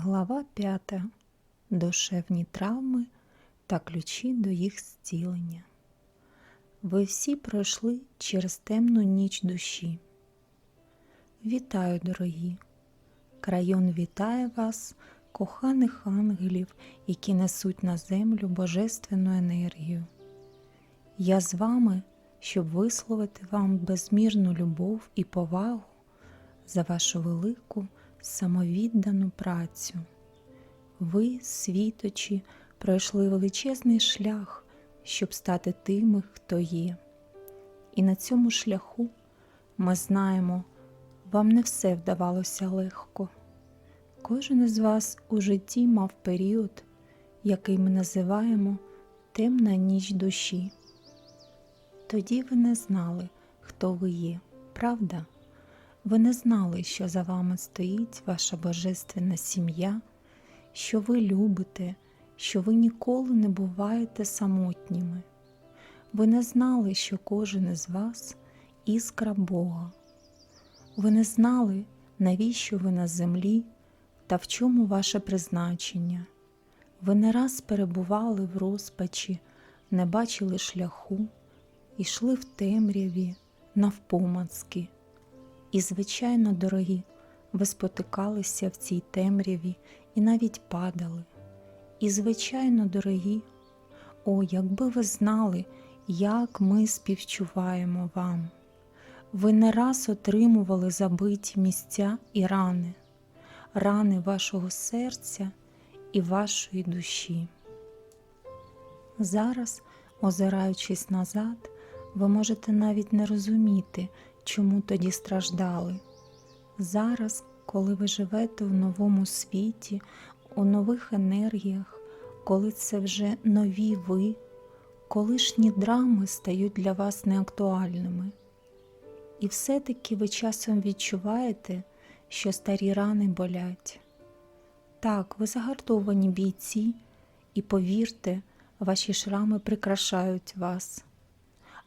Глава 5. Душевні травми та ключі до їх зцілення. Ви всі пройшли через темну ніч душі. Вітаю, дорогі! Крайон вітає вас, коханих ангелів, які несуть на землю божественну енергію. Я з вами, щоб висловити вам безмірну любов і повагу за вашу велику самовіддану працю. Ви, світочі, пройшли величезний шлях, щоб стати тими, хто є. І на цьому шляху ми знаємо, вам не все вдавалося легко. Кожен із вас у житті мав період, який ми називаємо темна ніч душі. Тоді ви не знали, хто ви є, правда? Ви не знали, що за вами стоїть ваша божественна сім'я, що ви любите, що ви ніколи не буваєте самотніми. Ви не знали, що кожен із вас іскра Бога. Ви не знали, навіщо ви на землі та в чому ваше призначення. Ви не раз перебували в розпачі, не бачили шляху, йшли в темряві, навпомацки. І, звичайно, дорогі, ви спотикалися в цій темряві і навіть падали. І, звичайно, дорогі, о, якби ви знали, як ми співчуваємо вам. Ви не раз отримували забиті місця і рани, рани вашого серця і вашої душі. Зараз, озираючись назад, ви можете навіть не розуміти, чому тоді страждали. Зараз, коли ви живете в новому світі, у нових енергіях, коли це вже нові ви, колишні драми стають для вас неактуальними. І все-таки ви часом відчуваєте, що старі рани болять. Так, ви загартовані бійці, і повірте, ваші шрами прикрашають вас.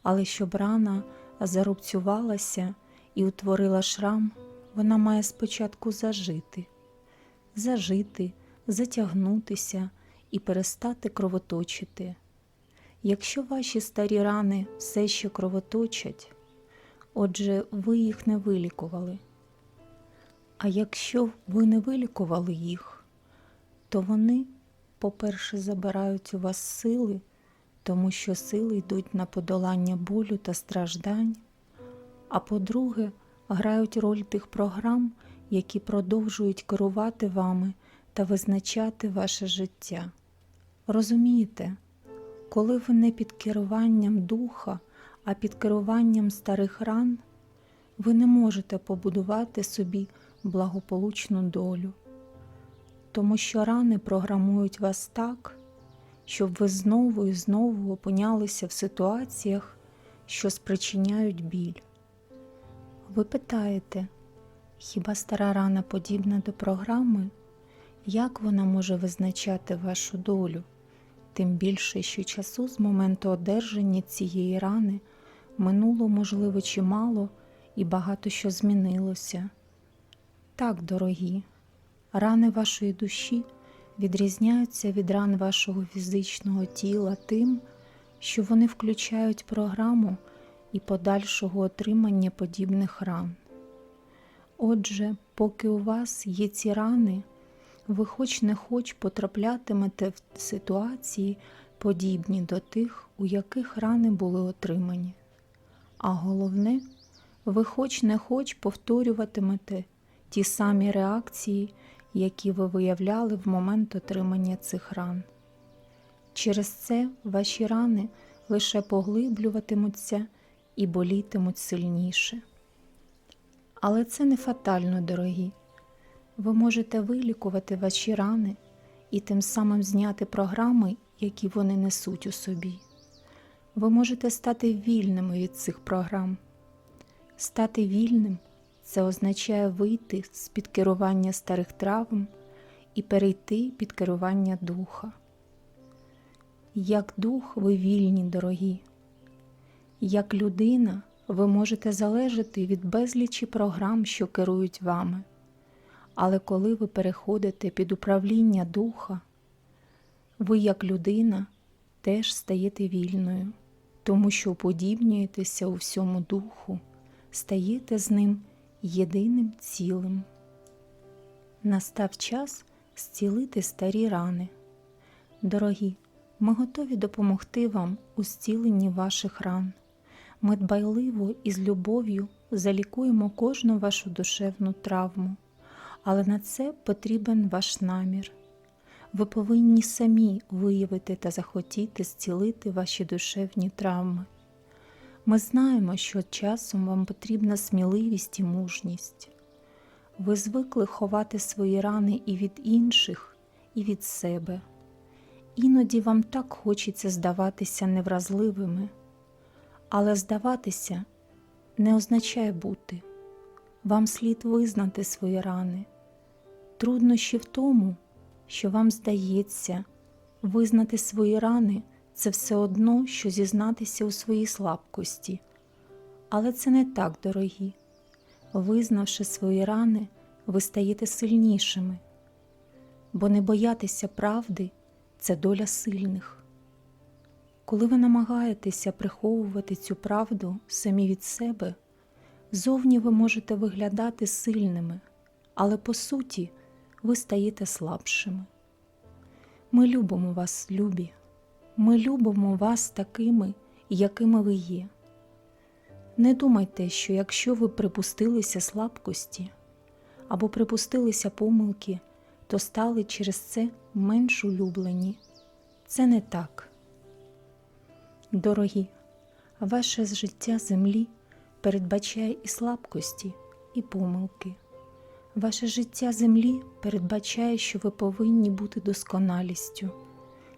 Але щоб рана зарубцювалася і утворила шрам, вона має спочатку зажити, зажити, затягнутися і перестати кровоточити. Якщо ваші старі рани все ще кровоточать, отже, ви їх не вилікували. А якщо ви не вилікували їх, то вони, по-перше, забирають у вас сили тому що сили йдуть на подолання болю та страждань, а по-друге, грають роль тих програм, які продовжують керувати вами та визначати ваше життя. Розумієте, коли ви не під керуванням духа, а під керуванням старих ран, ви не можете побудувати собі благополучну долю, тому що рани програмують вас так щоб ви знову і знову опинялися в ситуаціях, що спричиняють біль. Ви питаєте, хіба стара рана подібна до програми? Як вона може визначати вашу долю? Тим більше, що часу з моменту одержання цієї рани минуло, можливо, чимало і багато що змінилося. Так, дорогі, рани вашої душі відрізняються від ран вашого фізичного тіла тим, що вони включають програму і подальшого отримання подібних ран. Отже, поки у вас є ці рани, ви хоч не хоч потраплятимете в ситуації, подібні до тих, у яких рани були отримані. А головне, ви хоч не хоч повторюватимете ті самі реакції, які ви виявляли в момент отримання цих ран. Через це ваші рани лише поглиблюватимуться і болітимуть сильніше. Але це не фатально, дорогі. Ви можете вилікувати ваші рани і тим самим зняти програми, які вони несуть у собі. Ви можете стати вільними від цих програм. Стати вільним це означає вийти з під керування старих травм і перейти під керування духа. Як дух ви вільні, дорогі, як людина ви можете залежати від безлічі програм, що керують вами, Але коли ви переходите під управління духа, ви, як людина, теж стаєте вільною, тому що уподібнюєтеся у всьому духу, стаєте з ним єдиним цілим. Настав час зцілити старі рани. Дорогі, ми готові допомогти вам у зціленні ваших ран. Ми дбайливо і з любов'ю залікуємо кожну вашу душевну травму, але на це потрібен ваш намір. Ви повинні самі виявити та захотіти зцілити ваші душевні травми. Ми знаємо, що часом вам потрібна сміливість і мужність. Ви звикли ховати свої рани і від інших, і від себе. Іноді вам так хочеться здаватися невразливими, але здаватися не означає бути. Вам слід визнати свої рани. Труднощі в тому, що вам здається, визнати свої рани це все одно, що зізнатися у своїй слабкості. Але це не так, дорогі. Визнавши свої рани, ви стаєте сильнішими, бо не боятися правди це доля сильних. Коли ви намагаєтеся приховувати цю правду самі від себе, зовні ви можете виглядати сильними, але по суті ви стаєте слабшими. Ми любимо вас, любі, ми любимо вас такими, якими ви є. Не думайте, що якщо ви припустилися слабкості або припустилися помилки, то стали через це менш улюблені. Це не так. Дорогі, ваше життя землі передбачає і слабкості, і помилки. Ваше життя землі передбачає, що ви повинні бути досконалістю.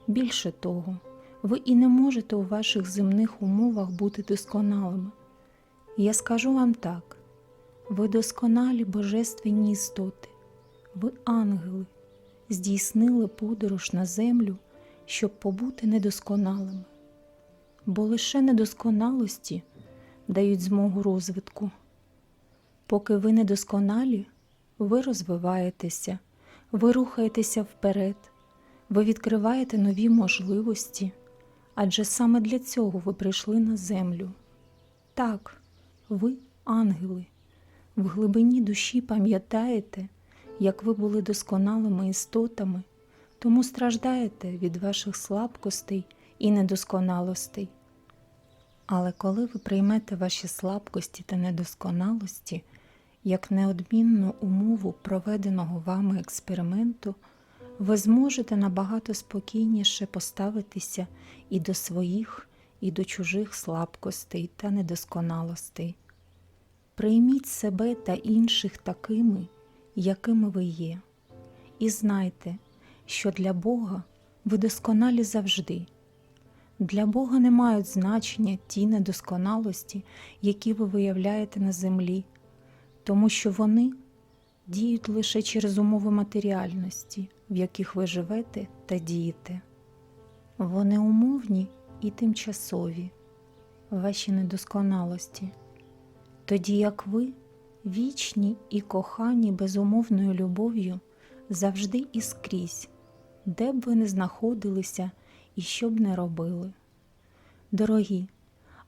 Більше того, ви і не можете у ваших земних умовах бути досконалими. Я скажу вам так: ви досконалі божественні істоти, ви ангели, здійснили подорож на землю, щоб побути недосконалими, бо лише недосконалості дають змогу розвитку. Поки ви недосконалі, ви розвиваєтеся, ви рухаєтеся вперед, ви відкриваєте нові можливості, адже саме для цього ви прийшли на землю. Так, ви ангели, в глибині душі пам'ятаєте, як ви були досконалими істотами, тому страждаєте від ваших слабкостей і недосконалостей. Але коли ви приймете ваші слабкості та недосконалості як неодмінну умову проведеного вами експерименту, ви зможете набагато спокійніше поставитися і до своїх, і до чужих слабкостей та недосконалостей. Прийміть себе та інших такими, якими ви є, і знайте, що для Бога ви досконалі завжди. Для Бога не мають значення ті недосконалості, які ви виявляєте на землі, тому що вони діють лише через умови матеріальності, в яких ви живете та дієте. Вони умовні і тимчасові, ваші недосконалості, тоді як ви вічні і кохані безумовною любов'ю завжди і скрізь, де б ви не знаходилися і що б не робили. Дорогі,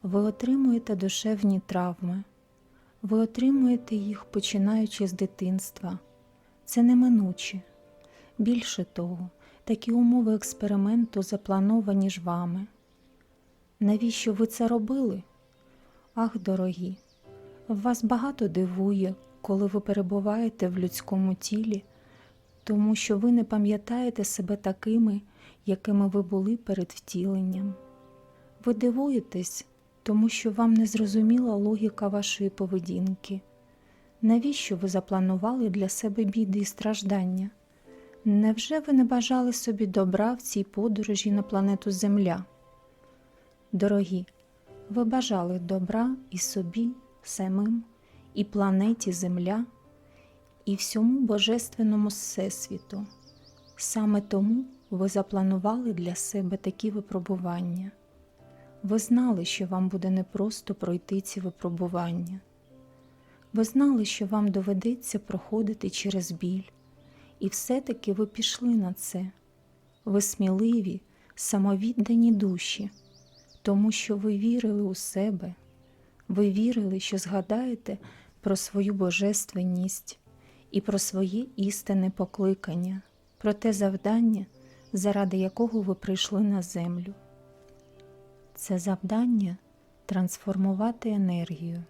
ви отримуєте душевні травми, ви отримуєте їх починаючи з дитинства. Це неминуче. Більше того, такі умови експерименту заплановані ж вами. Навіщо ви це робили? Ах, дорогі, вас багато дивує, коли ви перебуваєте в людському тілі, тому що ви не пам'ятаєте себе такими, якими ви були перед втіленням. Ви дивуєтесь, тому що вам не зрозуміла логіка вашої поведінки. Навіщо ви запланували для себе біди і страждання? Невже ви не бажали собі добра в цій подорожі на планету Земля? Дорогі, ви бажали добра і собі, самим, і планеті Земля, і всьому Божественному Всесвіту. Саме тому ви запланували для себе такі випробування. Ви знали, що вам буде непросто пройти ці випробування. Ви знали, що вам доведеться проходити через біль, і все-таки ви пішли на це. Ви сміливі, самовіддані душі, тому що ви вірили у себе, ви вірили, що згадаєте про свою божественність і про своє істинне покликання, про те завдання, заради якого ви прийшли на землю. Це завдання трансформувати енергію.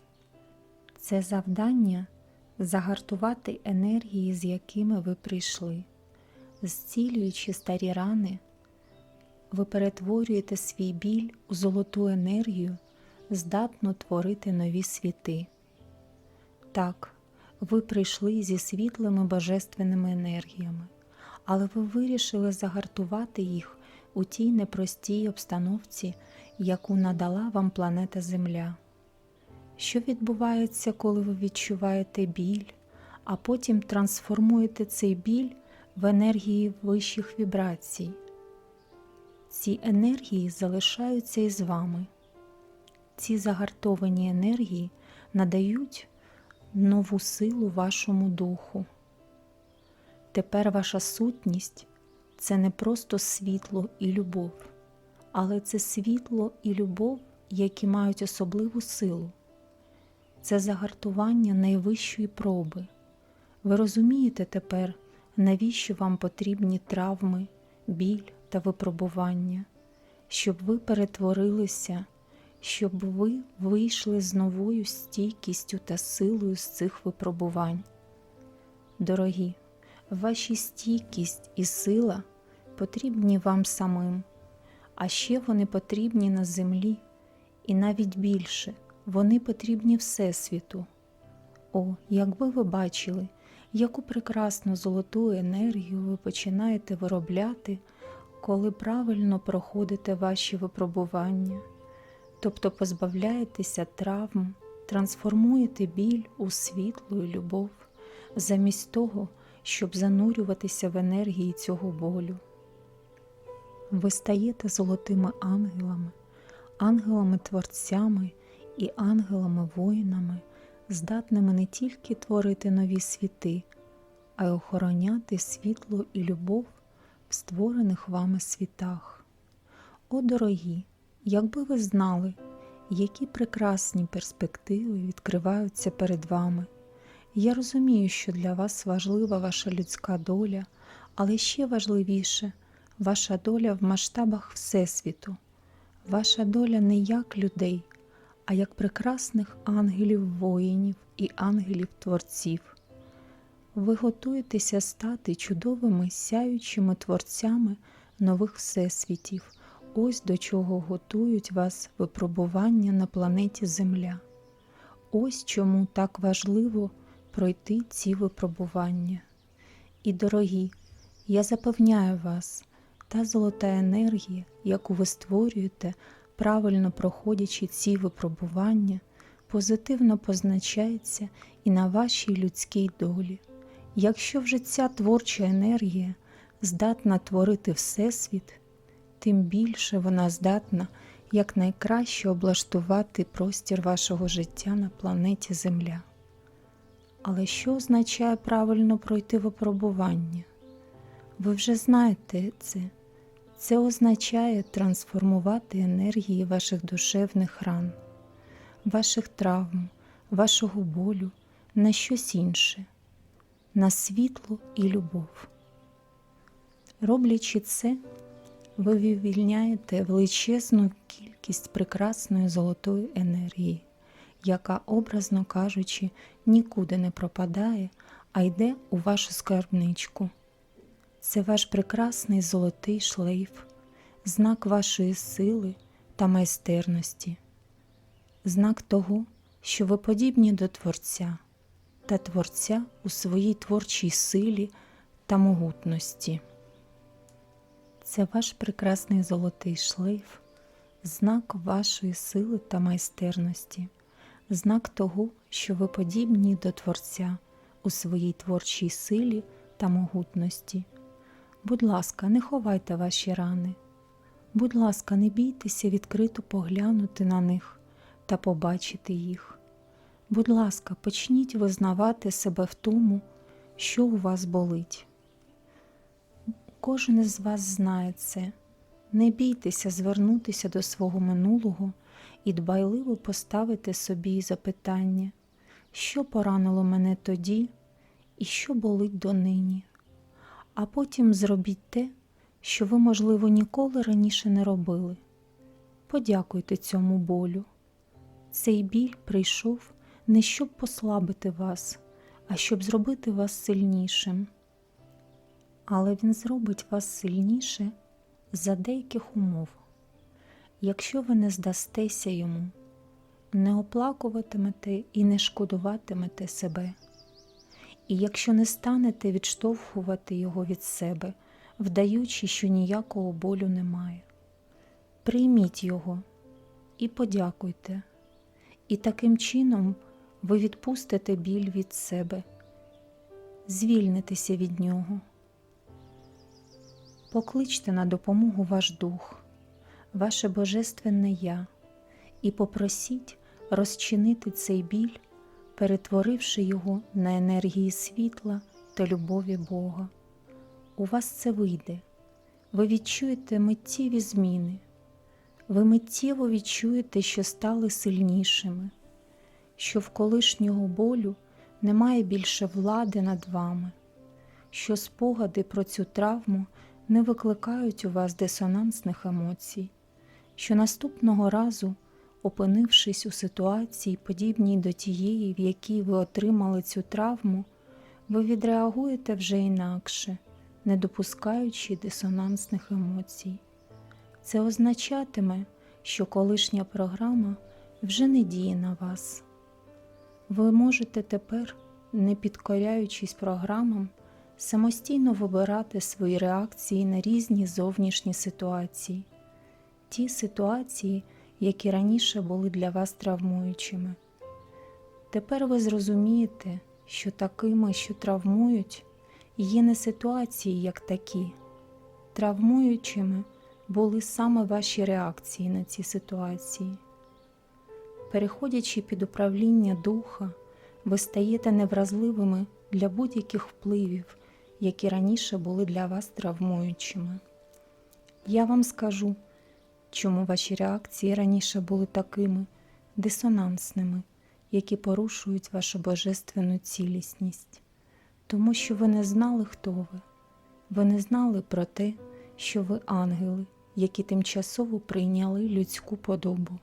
Це завдання загартувати енергії, з якими ви прийшли. Зцілюючи старі рани, ви перетворюєте свій біль у золоту енергію, здатну творити нові світи. Так, ви прийшли зі світлими божественними енергіями, але ви вирішили загартувати їх у тій непростій обстановці, яку надала вам планета Земля. Що відбувається, коли ви відчуваєте біль, а потім трансформуєте цей біль в енергії вищих вібрацій? Ці енергії залишаються із вами. Ці загартовані енергії надають нову силу вашому духу. Тепер ваша сутність це не просто світло і любов, але це світло і любов, які мають особливу силу. Це загартування найвищої проби. Ви розумієте тепер, навіщо вам потрібні травми, біль та випробування, щоб ви перетворилися, щоб ви вийшли з новою стійкістю та силою з цих випробувань. Дорогі, ваші стійкість і сила потрібні вам самим, а ще вони потрібні на землі і навіть більше вони потрібні Всесвіту. О, якби ви бачили, яку прекрасну золоту енергію ви починаєте виробляти, коли правильно проходите ваші випробування, тобто позбавляєтеся травм, трансформуєте біль у світло і любов, замість того, щоб занурюватися в енергії цього болю. Ви стаєте золотими ангелами, ангелами-творцями і ангелами-воїнами, здатними не тільки творити нові світи, а й охороняти світло і любов в створених вами світах. О, дорогі, якби ви знали, які прекрасні перспективи відкриваються перед вами. Я розумію, що для вас важлива ваша людська доля, але ще важливіше ваша доля в масштабах Всесвіту, ваша доля не як людей, а як прекрасних ангелів-воїнів і ангелів-творців. Ви готуєтеся стати чудовими сяючими творцями нових всесвітів, ось до чого готують вас випробування на планеті Земля. Ось чому так важливо пройти ці випробування. І, дорогі, я запевняю вас, та золота енергія, яку ви створюєте, правильно проходячи ці випробування, позитивно позначається і на вашій людській долі. Якщо вже ця творча енергія здатна творити Всесвіт, тим більше вона здатна якнайкраще облаштувати простір вашого життя на планеті Земля. Але що означає правильно пройти випробування? Ви вже знаєте це. Це означає трансформувати енергії ваших душевних ран, ваших травм, вашого болю на щось інше, на світло і любов. Роблячи це, ви вивільняєте величезну кількість прекрасної золотої енергії, яка, образно кажучи, нікуди не пропадає, а йде у вашу скарбничку. Це ваш прекрасний золотий шлейф, знак вашої сили та майстерності, знак того, що ви подібні до Творця та Творця у своїй творчій силі та могутності. Це ваш прекрасний золотий шлейф, знак вашої сили та майстерності, знак того, що ви подібні до Творця у своїй творчій силі та могутності. Будь ласка, не ховайте ваші рани. Будь ласка, не бійтеся відкрито поглянути на них та побачити їх. Будь ласка, почніть визнавати себе в тому, що у вас болить. Кожен із вас знає це. Не бійтеся звернутися до свого минулого і дбайливо поставити собі запитання, що поранило мене тоді і що болить донині. А потім зробіть те, що ви, можливо, ніколи раніше не робили. Подякуйте цьому болю. Цей біль прийшов не щоб послабити вас, а щоб зробити вас сильнішим. Але він зробить вас сильніше за деяких умов. Якщо ви не здастеся йому, не оплакуватимете і не шкодуватимете себе. І якщо не станете відштовхувати його від себе, вдаючи, що ніякого болю немає, прийміть його і подякуйте, і таким чином ви відпустите біль від себе, звільнитеся від нього. Покличте на допомогу ваш дух, ваше Божественне Я, і попросіть розчинити цей біль, перетворивши його на енергії світла та любові Бога. У вас це вийде, ви відчуєте миттєві зміни, ви миттєво відчуєте, що стали сильнішими, що в колишнього болю немає більше влади над вами, що спогади про цю травму не викликають у вас дисонансних емоцій, що наступного разу, опинившись у ситуації, подібній до тієї, в якій ви отримали цю травму, ви відреагуєте вже інакше, не допускаючи дисонансних емоцій. Це означатиме, що колишня програма вже не діє на вас. Ви можете тепер, не підкоряючись програмам, самостійно вибирати свої реакції на різні зовнішні ситуації, ті ситуації, які раніше були для вас травмуючими. Тепер ви зрозумієте, що такими, що травмують, є не ситуації як такі, травмуючими були саме ваші реакції на ці ситуації. Переходячи під управління духа, ви стаєте невразливими для будь-яких впливів, які раніше були для вас травмуючими. Я вам скажу, чому ваші реакції раніше були такими дисонансними, які порушують вашу божественну цілісність, тому що ви не знали, хто ви, ви не знали про те, що ви ангели, які тимчасово прийняли людську подобу.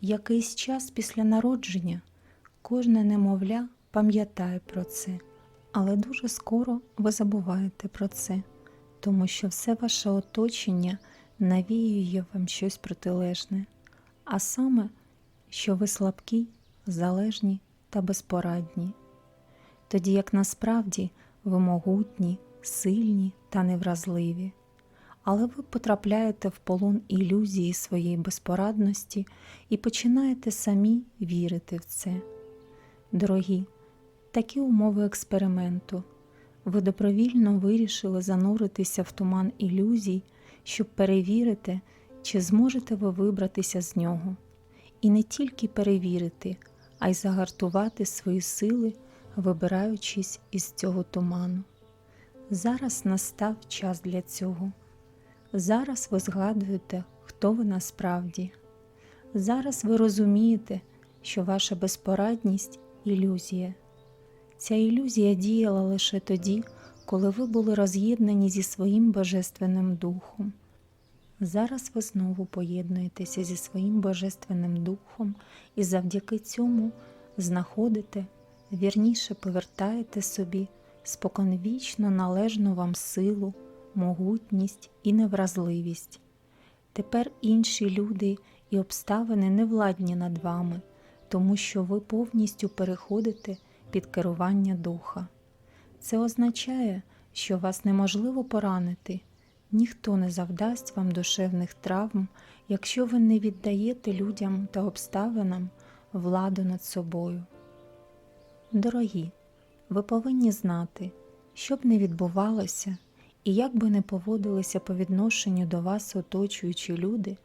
Якийсь час після народження кожне немовля пам'ятає про це, але дуже скоро ви забуваєте про це, тому що все ваше оточення навіює вам щось протилежне, а саме, що ви слабкі, залежні та безпорадні, тоді як насправді ви могутні, сильні та невразливі. Але ви потрапляєте в полон ілюзії своєї безпорадності і починаєте самі вірити в це. Дорогі, такі умови експерименту. Ви добровільно вирішили зануритися в туман ілюзій, щоб перевірити, чи зможете ви вибратися з нього, і не тільки перевірити, а й загартувати свої сили, вибираючись із цього туману. Зараз настав час для цього. Зараз ви згадуєте, хто ви насправді. Зараз ви розумієте, що ваша безпорадність ілюзія. Ця ілюзія діяла лише тоді, коли ви були роз'єднані зі своїм Божественним Духом. Зараз ви знову поєднуєтеся зі своїм Божественним Духом і завдяки цьому знаходите, вірніше повертаєте собі споконвічно належну вам силу, могутність і невразливість. Тепер інші люди і обставини не владні над вами, тому що ви повністю переходите під керування духа. Це означає, що вас неможливо поранити, ніхто не завдасть вам душевних травм, якщо ви не віддаєте людям та обставинам владу над собою. Дорогі, ви повинні знати, що б не відбувалося, і як би не поводилися по відношенню до вас оточуючі люди,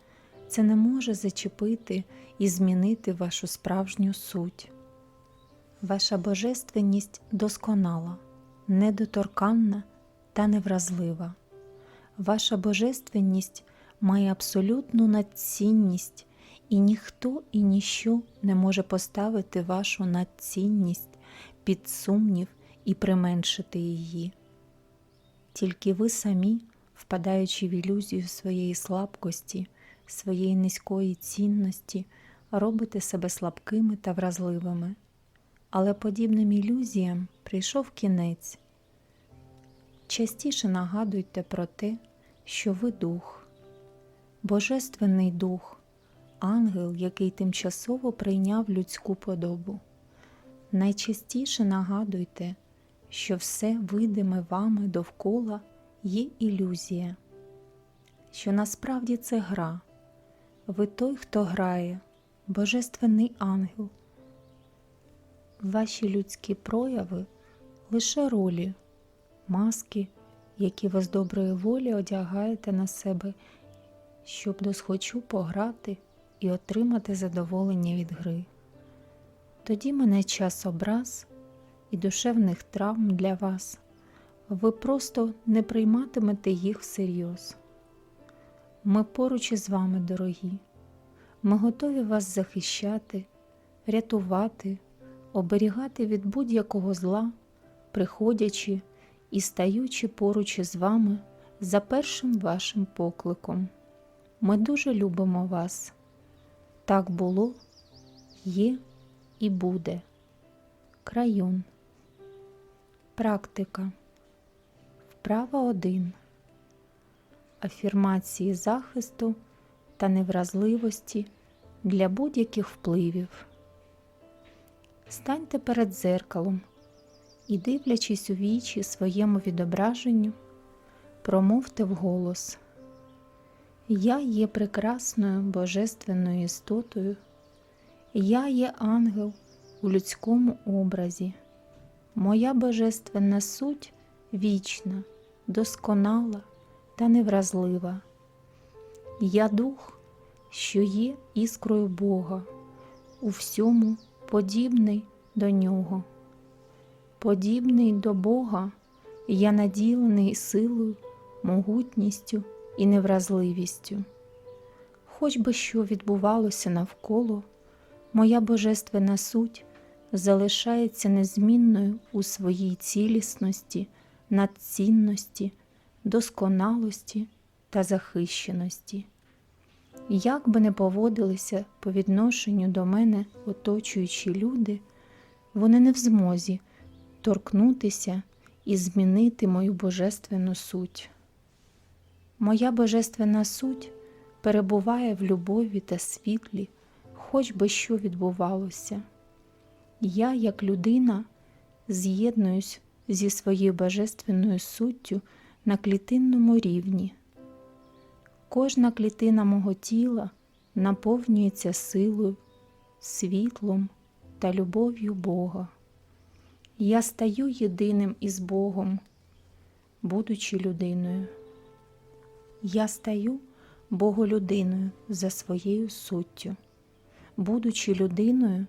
це не може зачепити і змінити вашу справжню суть. Ваша божественність досконала, недоторканна та невразлива. Ваша божественність має абсолютну надцінність, і ніхто і ніщо не може поставити вашу надцінність під сумнів і применшити її. Тільки ви самі, впадаючи в ілюзію своєї слабкості, своєї низької цінності, робите себе слабкими та вразливими. Але подібним ілюзіям прийшов кінець. Частіше нагадуйте про те, що ви дух, Божественний дух, ангел, який тимчасово прийняв людську подобу. Найчастіше нагадуйте, що все видиме вами довкола є ілюзія, що насправді це гра. Ви той, хто грає, Божественний ангел. Ваші людські прояви лише ролі, маски, які ви з доброї волі одягаєте на себе, щоб досхочу пограти і отримати задоволення від гри. Тоді мене час образ і душевних травм для вас. Ви просто не прийматимете їх всерйоз. Ми поруч із вами, дорогі. Ми готові вас захищати, рятувати, оберігати від будь-якого зла, приходячи і стаючи поруч із вами за першим вашим покликом. Ми дуже любимо вас. Так було, є і буде. Краюн. Практика. Вправа 1. Афірмації захисту та невразливості для будь-яких впливів. Станьте перед дзеркалом і, дивлячись у вічі своєму відображенню, промовте вголос. Я є прекрасною божественною істотою, я є ангел у людському образі. Моя божественна суть вічна, досконала та невразлива. Я дух, що є іскрою Бога, у всьому подібний до Нього. Подібний до Бога, я наділений силою, могутністю і невразливістю. Хоч би що відбувалося навколо, моя божественна суть залишається незмінною у своїй цілісності, надцінності, досконалості та захищеності. Як би не поводилися по відношенню до мене оточуючі люди, вони не в змозі торкнутися і змінити мою божественну суть. Моя божественна суть перебуває в любові та світлі, хоч би що відбувалося. Я, як людина, з'єднуюсь зі своєю божественною суттю на клітинному рівні. Кожна клітина мого тіла наповнюється силою, світлом та любов'ю Бога. Я стаю єдиним із Богом, будучи людиною. Я стаю Боголюдиною за своєю суттю. Будучи людиною,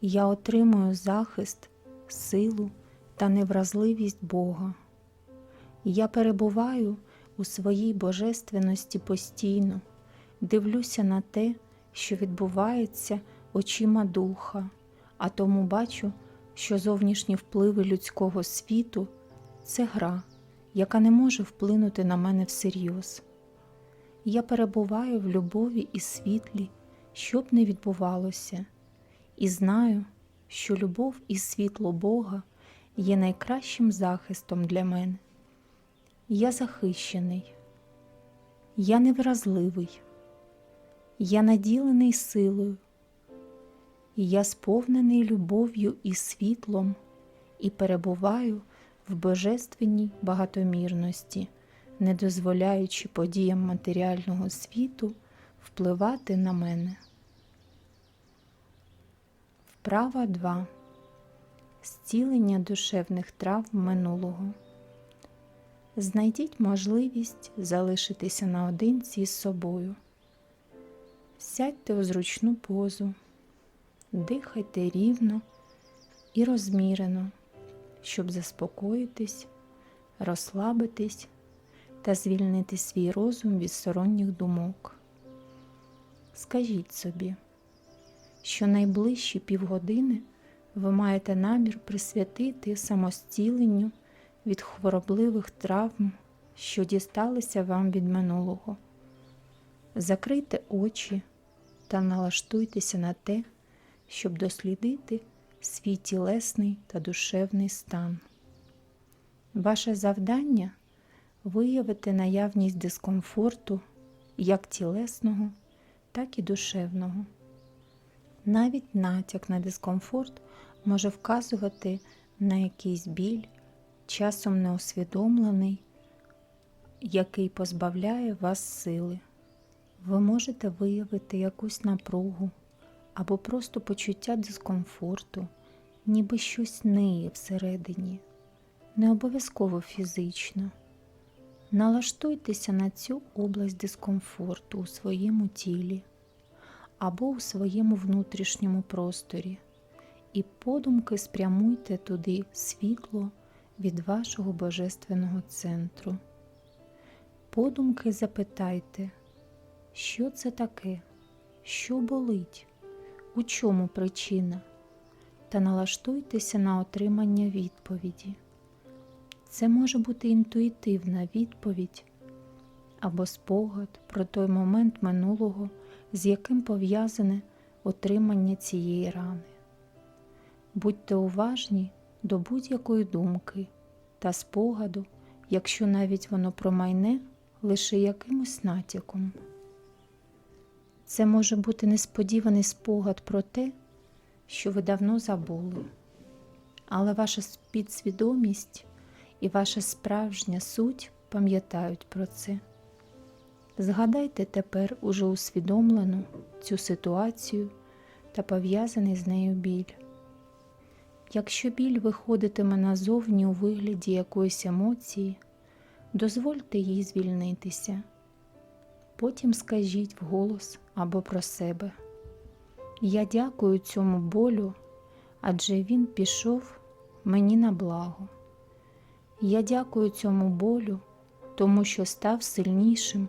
я отримую захист, силу та невразливість Бога. Я перебуваю у своїй божественності постійно, дивлюся на те, що відбувається очима духа, а тому бачу, що зовнішні впливи людського світу це гра, яка не може вплинути на мене всерйоз. Я перебуваю в любові і світлі, що б не відбувалося, і знаю, що любов і світло Бога є найкращим захистом для мене. Я захищений, я невразливий, я наділений силою, я сповнений любов'ю і світлом і перебуваю в божественній багатомірності, не дозволяючи подіям матеріального світу впливати на мене. Вправа 2. Зцілення душевних травм минулого. Знайдіть можливість залишитися наодинці з собою. Сядьте у зручну позу, дихайте рівно і розмірено, щоб заспокоїтись, розслабитись та звільнити свій розум від сторонніх думок. Скажіть собі, що найближчі півгодини ви маєте намір присвятити самостіленню від хворобливих травм, що дісталися вам від минулого. Закрийте очі та налаштуйтеся на те, щоб дослідити свій тілесний та душевний стан. Ваше завдання виявити наявність дискомфорту як тілесного, так і душевного. Навіть натяк на дискомфорт може вказувати на якийсь біль, часом неусвідомлений, який позбавляє вас сили. Ви можете виявити якусь напругу або просто почуття дискомфорту, ніби щось ниє всередині, не обов'язково фізично. Налаштуйтеся на цю область дискомфорту у своєму тілі або у своєму внутрішньому просторі, і подумки спрямуйте туди світло від вашого божественного центру. Подумки запитайте, що це таке, що болить, у чому причина, та налаштуйтеся на отримання відповіді. Це може бути інтуїтивна відповідь або спогад про той момент минулого, з яким пов'язане отримання цієї рани. Будьте уважні до будь-якої думки та спогаду, якщо навіть воно промайне лише якимось натяком. Це може бути несподіваний спогад про те, що ви давно забули, але ваша підсвідомість і ваша справжня суть пам'ятають про це. Згадайте тепер уже усвідомлену цю ситуацію та пов'язаний з нею біль. Якщо біль виходитиме назовні у вигляді якоїсь емоції, дозвольте їй звільнитися. Потім скажіть вголос або про себе. Я дякую цьому болю, адже він пішов мені на благо. Я дякую цьому болю, тому що став сильнішим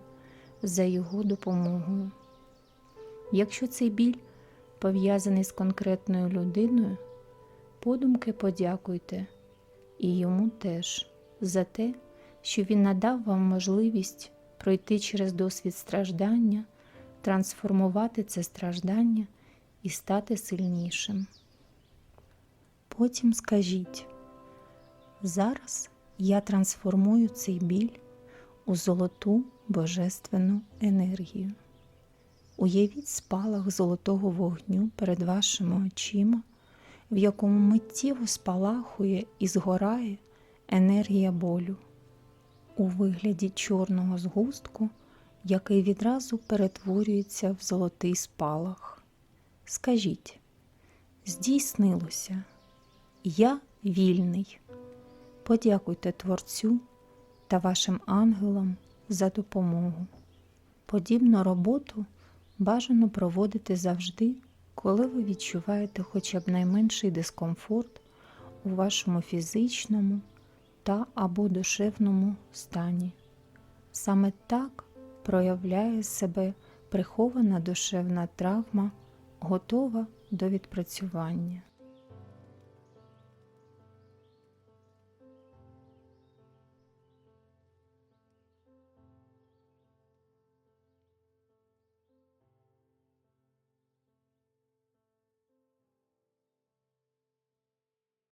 за його допомогою. Якщо цей біль пов'язаний з конкретною людиною, подумки подякуйте і йому теж за те, що він надав вам можливість пройти через досвід страждання, трансформувати це страждання і стати сильнішим. Потім скажіть, зараз я трансформую цей біль у золоту божественну енергію. Уявіть спалах золотого вогню перед вашими очима, в якому миттєво спалахує і згорає енергія болю у вигляді чорного згустку, який відразу перетворюється в золотий спалах. Скажіть, здійснилося, я вільний. Подякуйте Творцю та вашим ангелам за допомогу. Подібну роботу бажано проводити завжди, коли ви відчуваєте хоча б найменший дискомфорт у вашому фізичному та або душевному стані. Саме так проявляє себе прихована душевна травма, готова до відпрацювання.